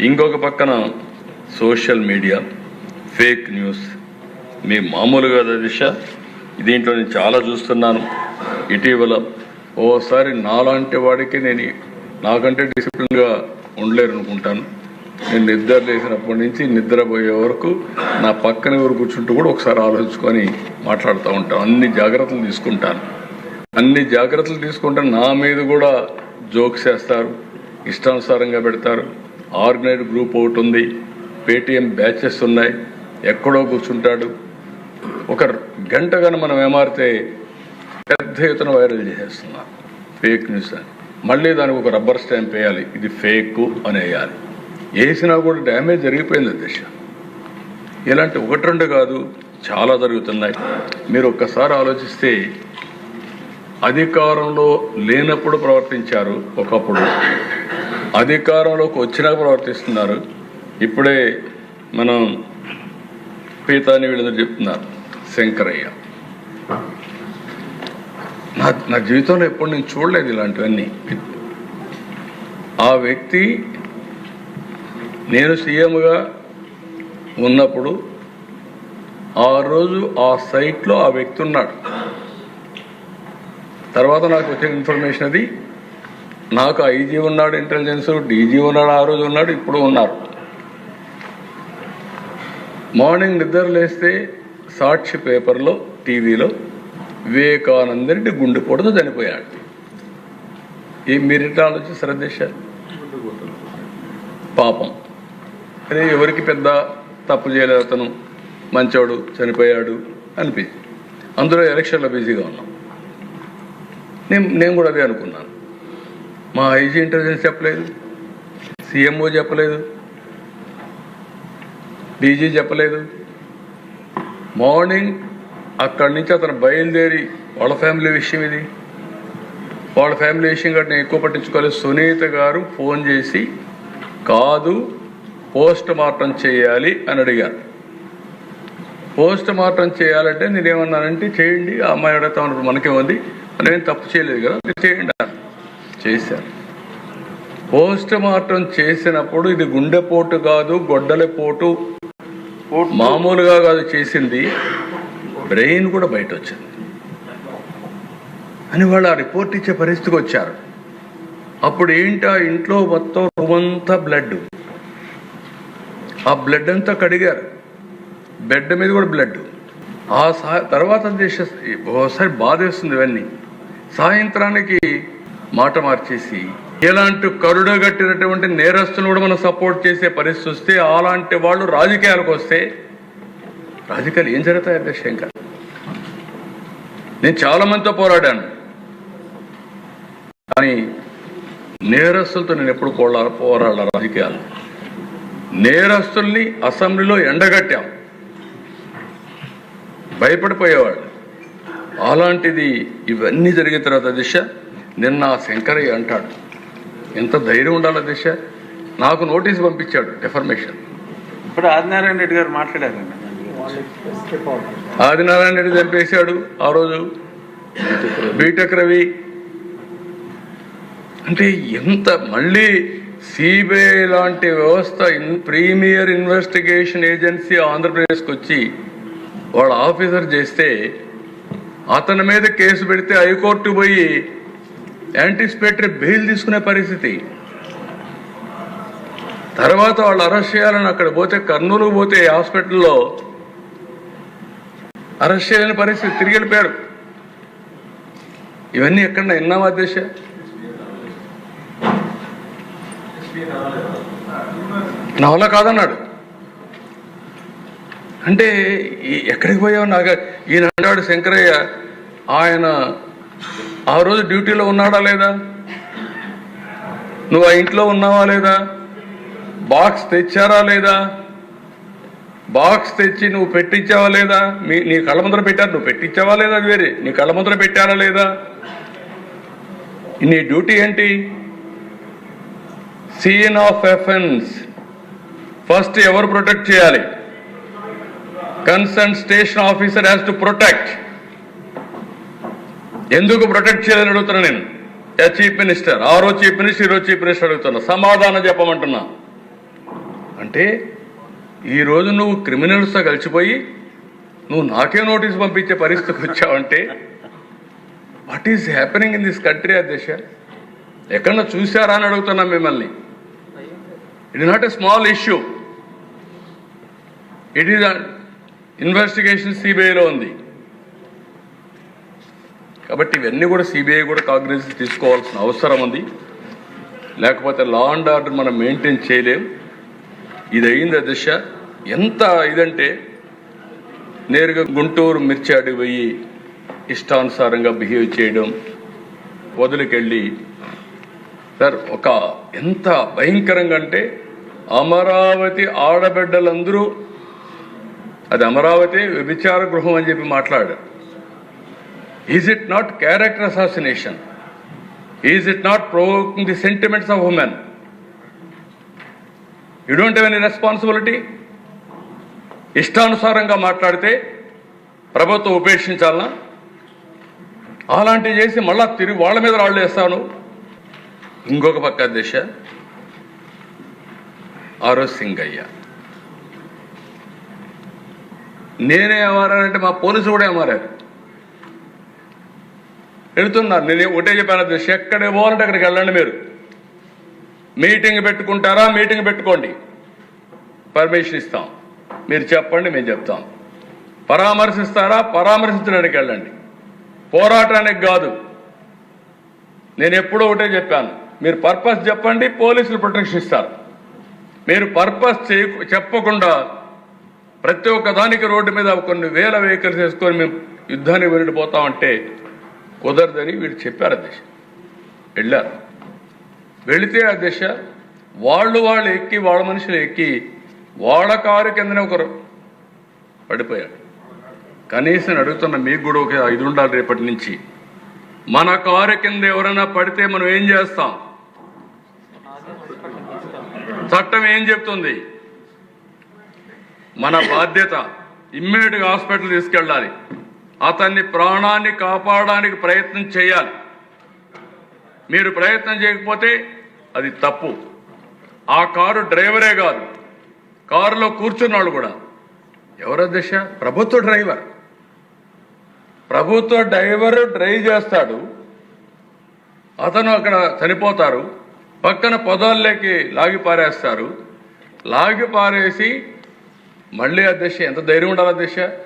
ఇంకొక పక్కన social media fake news. మీ మామూలుగా దిశ. దీంట్లో నేను చాలా చూస్తున్నాను. ఇటీవల ఓసారి నాలాంటి వాడికి నేను నాకంటే డిసిప్లిన్గా ఉండలేరు అనుకుంటాను నేను నిద్ర లేసినప్పటి నుంచి నిద్రపోయే వరకు నా పక్కన ఎవరు కూర్చుంటూ కూడా ఒకసారి ఆలోచించుకొని మాట్లాడుతూ ఉంటాను. అన్ని జాగ్రత్తలు తీసుకుంటాను. అన్ని జాగ్రత్తలు తీసుకుంటే నా మీద కూడా జోక్స్ వేస్తారు. ఇష్టానుసారంగా పెడతారు. ఆర్గనైజ్డ్ గ్రూప్ ఒకటి ఉంది. పేటిఎం బ్యాచెస్ ఉన్నాయి. ఎక్కడో కూర్చుంటాడు. ఒక గంట కానీ మనం ఏమారితే పెద్ద ఎత్తున వైరల్ చేసేస్తున్నారు. ఫేక్ న్యూస్ అని. మళ్ళీ దానికి ఒక రబ్బర్ స్టాంప్ వేయాలి. ఇది ఫేక్ అని వేయాలి. వేసినా కూడా డ్యామేజ్ జరిగిపోయింది దశ ఇలాంటి ఒకటి రెండు కాదు చాలా జరుగుతున్నాయి. మీరు ఒక్కసారి ఆలోచిస్తే అధికారంలో లేనప్పుడు ప్రవర్తించారు ఒకప్పుడు. అధికారంలోకి వచ్చినా ప్రవర్తిస్తున్నారు. ఇప్పుడే మనం పీతాని వీళ్ళందరూ చెప్తున్నారు. శంకరయ్య. నా నా జీవితంలో ఎప్పుడు నేను చూడలేదు ఇలాంటివన్నీ. ఆ వ్యక్తి నేను సీఎంగా ఉన్నప్పుడు ఆ రోజు ఆ సైట్లో ఆ వ్యక్తి ఉన్నాడు. తర్వాత నాకు వచ్చిన ఇన్ఫర్మేషన్ అది. నాకు ఐజీ ఉన్నాడు ఇంటెలిజెన్స్ డీజీ ఉన్నాడు ఆ రోజు ఉన్నాడు ఇప్పుడు ఉన్నారు. మార్నింగ్ నిద్ర లేస్తే సాక్షి పేపర్లో టీవీలో వివేకానంద రెడ్డి గుండెపోటుతో చనిపోయాడు. ఈ మీరిట ఆలోచి శ్రద్ధ పాపం. అదే ఎవరికి పెద్ద తప్పు చేయలేదు అతను. మంచోడు చనిపోయాడు అనిపించింది అందులో ఎలక్షన్లో బిజీగా ఉన్నాం. నేను నేను కూడా అదే అనుకున్నాను. మా ఐజీ ఇంటెలిజెన్స్ చెప్పలేదు. సీఎంఓ చెప్పలేదు. డీజీ చెప్పలేదు. మార్నింగ్ అక్కడి నుంచి అతను బయలుదేరి వాళ్ళ ఫ్యామిలీ విషయం ఇది. వాళ్ళ ఫ్యామిలీ విషయం కాబట్టి నేను ఎక్కువ పట్టించుకోలేదు. సునీత గారు ఫోన్ చేసి కాదు పోస్ట్ మార్టం చేయాలి అని అడిగారు. పోస్ట్ మార్టం చేయాలంటే నేనేమన్నానంటే చేయండి ఆ అమ్మాయి అడుగుతా ఉన్నప్పుడు మనకేముంది? నేను తప్పు చేయలేదు కదా చేయండి చేశారు. పోస్ట్ మార్టం చేసినప్పుడు ఇది గుండెపోటు కాదు గొడ్డలిపోటు మామూలుగా కాదు చేసింది. బ్రెయిన్ కూడా బయట వచ్చింది అని వాళ్ళు ఆ రిపోర్ట్ ఇచ్చే పరిస్థితికి వచ్చారు. అప్పుడు ఏంటి ఆ ఇంట్లో మొత్తం రూమ్ అంతా బ్లడ్ ఆ బ్లడ్ అంతా కడిగారు. బెడ్ మీద కూడా బ్లడ్ ఆ తర్వాత చేసే ఒకసారి బాధేస్తుంది ఇవన్నీ. సాయంత్రానికి మాట మార్చేసి ఇలాంటి కరుడగట్టినటువంటి నేరస్తులు కూడా మనం సపోర్ట్ చేసే పరిస్థితి వస్తే అలాంటి వాళ్ళు రాజకీయాలకు వస్తే రాజకీయాలు ఏం జరుగుతాయి అధ్యక్ష ఇంకా నేను చాలా మందితో పోరాడాను. కానీ నేరస్తులతో నేను ఎప్పుడు పోరా పోరాడాలి రాజకీయాలు? నేరస్తుల్ని అసెంబ్లీలో ఎండగట్టాం. భయపడిపోయేవాళ్ళు. అలాంటిది ఇవన్నీ జరిగిన తర్వాత దిశ నిన్న శంకరయ్య అంటాడు. ఎంత ధైర్యం ఉండాలి దిశ? నాకు నోటీస్ పంపించాడు డెఫర్మేషన్ ఇప్పుడు ఆదినారాయణ రెడ్డి గారు మాట్లాడారండి ఆదినారాయణ రెడ్డి చంపేశాడు ఆ రోజు. బీటెక్ రవి. అంటే ఎంత మళ్ళీ సిబిఐ లాంటి వ్యవస్థ ప్రీమియర్ ఇన్వెస్టిగేషన్ ఏజెన్సీ ఆంధ్రప్రదేశ్కి వచ్చి వాళ్ళ ఆఫీసర్ చేస్తే అతని మీద కేసు పెడితే హైకోర్టు పోయి యాంటిసిపేటరీ బెయిల్ తీసుకునే పరిస్థితి. తర్వాత వాళ్ళు అరెస్ట్ చేయాలని అక్కడ పోతే కర్నూలు పోతే హాస్పిటల్లో అరెస్ట్ చేయలేని పరిస్థితి తిరిగి వెళ్ళిపోయాడు. ఇవన్నీ ఎక్కడ విన్నావా అధ్యక్ష? నా వల్ల కాదన్నాడు. అంటే ఎక్కడికి పోయావు నాకు ఈయన అన్నాడు శంకరయ్య ఆయన ఆ రోజు డ్యూటీలో ఉన్నాడా లేదా? నువ్వు ఆ ఇంట్లో ఉన్నావా లేదా? బాక్స్ తెచ్చారా లేదా? బాక్స్ తెచ్చి నువ్వు పెట్టించావా లేదా? మీ నీ కళ్ళ ముందర పెట్టారు. నువ్వు పెట్టించావా లేదా అది వేరే? నీ కళ్ళ ముందర పెట్టారా లేదా? నీ డ్యూటీ ఏంటి? Scene of offence. ఫస్ట్ ఎవరు ప్రొటెక్ట్ చేయాలి? Concern station officer has to protect ఎందుకు ప్రొటెక్ట్ చేయాలని అడుగుతున్నా నేను? Chief minister? ఆ రోజు చీఫ్ మినిస్టర్ ఈ రోజు చీఫ్ మినిస్టర్ అడుగుతున్నా. సమాధానం చెప్పమంటున్నా. అంటే ఈరోజు నువ్వు క్రిమినల్స్తో కలిసిపోయి నువ్వు నాకే నోటీస్ పంపించే పరిస్థితికి వచ్చావంటే what is happening in this country అధ్యక్ష? ఎక్కడన్నా చూసారా అని అడుగుతున్నా మిమ్మల్ని. It is not a small issue it is investigation సిబిఐలో ఉంది. కాబట్టి ఇవన్నీ కూడా సిబిఐ కూడా కాగ్నిజ్ తీసుకోవాల్సిన అవసరం ఉంది. లేకపోతే లా అండ్ ఆర్డర్ మనం మెయింటైన్ చేయలేం. ఇది అయింది దిశ? ఎంత ఇదంటే నేరుగా గుంటూరు మిర్చి పోయి ఇష్టానుసారంగా బిహేవ్ చేయడం వదిలికెళ్ళి సార్ ఒక ఎంత భయంకరంగా అంటే అమరావతి ఆడబిడ్డలందరూ అది అమరావతి వ్యభిచార గృహం అని చెప్పి మాట్లాడారు. Is it not character assassination is it not provoking the sentiments of women you don't have any responsibility ఇష్టానుసారంగా మాట్లాడితే ప్రభుత్వం ఉపేక్షించాలనా? అలాంటివి చేసి మళ్ళా తిరిగి వాళ్ళ మీద రాళ్ళు వేస్తాను ఇంకొక పక్క దిశ ఆరో సింగయ్య. నేనే ఏమారానంటే మా పోలీసులు కూడా ఏమారారు? వెళుతున్నారు నేను ఒకటే చెప్పాను అధ్యక్ష ఎక్కడ పోవాలంటే అక్కడికి వెళ్ళండి మీరు. మీటింగ్ పెట్టుకుంటారా? మీటింగ్ పెట్టుకోండి. పర్మిషన్ ఇస్తాం. మీరు చెప్పండి మేము చెప్తాం. పరామర్శిస్తారా? పరామర్శించడానికి వెళ్ళండి. పోరాటానికి కాదు. నేను ఎప్పుడో ఒకటే చెప్పాను. మీరు పర్పస్ చెప్పండి పోలీసులు ప్రొటెక్షన్ ఇస్తారు. మీరు పర్పస్ చేయ చెప్పకుండా ప్రతి ఒక్క దానికి రోడ్డు మీద కొన్ని వేల వెహికల్స్ వేసుకొని మేము యుద్ధానికి వెళ్ళిపోతామంటే కుదరదని వీళ్ళు చెప్పారు అధ్యక్ష వెళ్ళారు. వెళితే అధ్యక్ష వాళ్ళు వాళ్ళు ఎక్కి వాళ్ళ మనుషులు ఎక్కి వాళ్ళ కారు కిందనే ఒకరు పడిపోయాడు కనీసం అడుగుతున్న మీకు కూడా ఒక ఐదు ఉండాలి రేపటి నుంచి. మన కారు కింద ఎవరైనా పడితే మనం ఏం చేస్తాం? చట్టం ఏం చెప్తుంది? మన బాధ్యత ఇమ్మీడియట్గా హాస్పిటల్ తీసుకెళ్ళాలి. అతన్ని ప్రాణాన్ని కాపాడడానికి ప్రయత్నం చేయాలి. మీరు ప్రయత్నం చేయకపోతే అది తప్పు. ఆ కారు డ్రైవరే కాదు. కారులో కూర్చున్నాడు కూడా. ఎవరో దిశ ప్రభుత్వ డ్రైవర్. ప్రభుత్వ డ్రైవర్ డ్రైవ్ చేస్తాడు. అతను అక్కడ చనిపోతారు. పక్కన పొదల్లోకి లాగి పారేస్తారు. లాగి పారేసి మళ్ళీ అధ్యక్ష ఎంత ధైర్యం ఉండాలి అధ్యక్ష?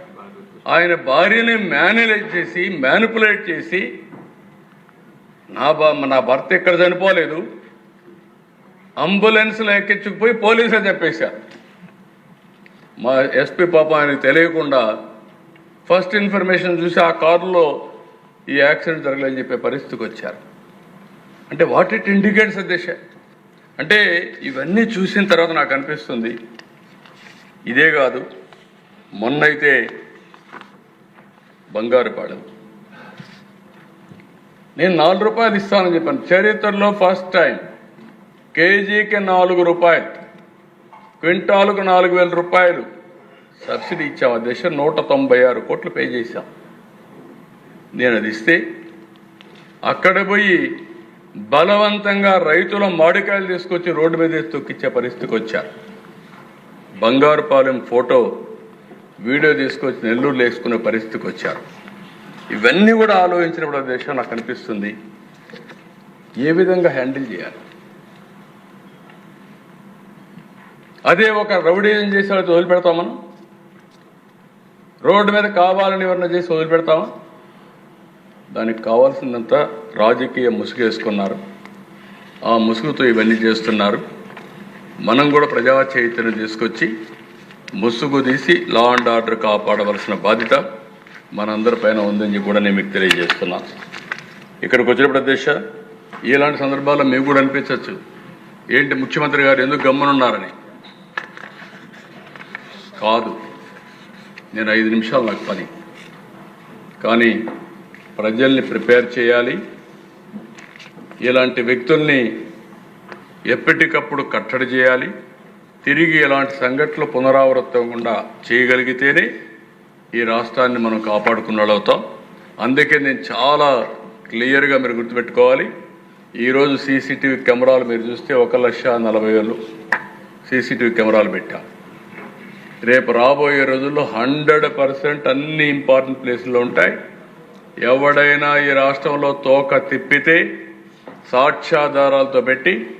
ఆయన భార్యని మేనేజ్ చేసి మ్యానిపులేట్ చేసి నా బా నా భర్త ఎక్కడ చనిపోలేదు. అంబులెన్స్లో ఎక్కించుకుపోయి పోలీసులు చెప్పేశారు మా ఎస్పీ పాప ఆయనకు తెలియకుండా ఫస్ట్ ఇన్ఫర్మేషన్ చూసి ఆ కారులో ఈ యాక్సిడెంట్ జరగలేదని చెప్పే పరిస్థితికి వచ్చారు. అంటే వాట్ ఇట్ ఇండికేట్స్ అధ్యక్ష అంటే ఇవన్నీ చూసిన తర్వాత నాకు అనిపిస్తుంది ఇదే కాదు మొన్నైతే బంగారుపాలెం నేను నాలుగు రూపాయలు ఇస్తానని చెప్పాను. చరిత్రలో ఫస్ట్ టైం కేజీకి నాలుగు రూపాయలు. క్వింటాలకు నాలుగు వేల రూపాయలు. సబ్సిడీ ఇచ్చాం. ఆ దశ నూట తొంభై ఆరు కోట్లు పే చేశాం. నేను అది ఇస్తే అక్కడ పోయి బలవంతంగా రైతుల మామిడికాయలు తీసుకొచ్చి రోడ్డు మీద తొక్కిచ్చే పరిస్థితికి వచ్చారు బంగారుపాలెం ఫోటో వీడియో తీసుకొచ్చి నెల్లూరులో వేసుకునే పరిస్థితికి వచ్చారు. ఇవన్నీ కూడా ఆలోచించినప్పుడు ఆ దేశం నాకు అనిపిస్తుంది. ఏ విధంగా హ్యాండిల్ చేయాలి? అదే ఒక రౌడీజం చేసి వాళ్ళకి వదిలిపెడతాం మనం? రోడ్డు మీద కావాలని ఎవరన్నా చేసి వదిలిపెడతాం దానికి కావాల్సిందంతా రాజకీయ ముసుగు వేసుకున్నారు. ఆ ముసుగుతో ఇవన్నీ చేస్తున్నారు. మనం కూడా ప్రజా చైతన్యం తీసుకొచ్చి ముసుగు తీసి లా అండ్ ఆర్డర్ కాపాడవలసిన బాధ్యత మనందరిపైన ఉందని కూడా నేను మీకు తెలియజేస్తున్నా. ఇక్కడికి వచ్చినప్పుడు అధ్యక్ష ఇలాంటి సందర్భాల్లో మీకు కూడా అనిపించవచ్చు. ఏంటి ముఖ్యమంత్రి గారు ఎందుకు గమ్మనున్నారని? కాదు నేను ఐదు నిమిషాలు నాకు పని. కానీ ప్రజల్ని ప్రిపేర్ చేయాలి. ఇలాంటి వ్యక్తుల్ని ఎప్పటికప్పుడు కట్టడి చేయాలి. తిరిగి ఇలాంటి సంఘటనలు పునరావృతంకుండా చేయగలిగితేనే ఈ రాష్ట్రాన్ని మనం కాపాడుకున్నట్లవుతాం. అందుకే నేను చాలా క్లియర్గా మీరు గుర్తుపెట్టుకోవాలి. ఈరోజు సీసీటీవీ కెమెరాలు మీరు చూస్తే ఒక లక్ష నలభై వేలు సీసీటీవీ కెమెరాలు పెట్టాం. రేపు రాబోయే రోజుల్లో హండ్రెడ్ పర్సెంట్ అన్ని ఇంపార్టెంట్ ప్లేసుల్లో ఉంటాయి. ఎవడైనా ఈ రాష్ట్రంలో తోక తిప్పితే సాక్ష్యాధారాలతో పెట్టి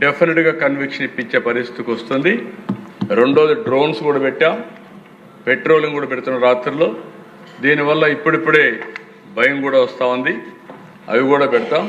డెఫినెట్గా కన్విక్షన్ ఇప్పించే పరిస్థితికి వస్తుంది. రెండోది డ్రోన్స్ కూడా పెట్టాం. పెట్రోలింగ్ కూడా పెడుతున్నాం రాత్రుల్లో దీనివల్ల ఇప్పుడిప్పుడే భయం కూడా వస్తూ ఉంది. అవి కూడా పెడతాం.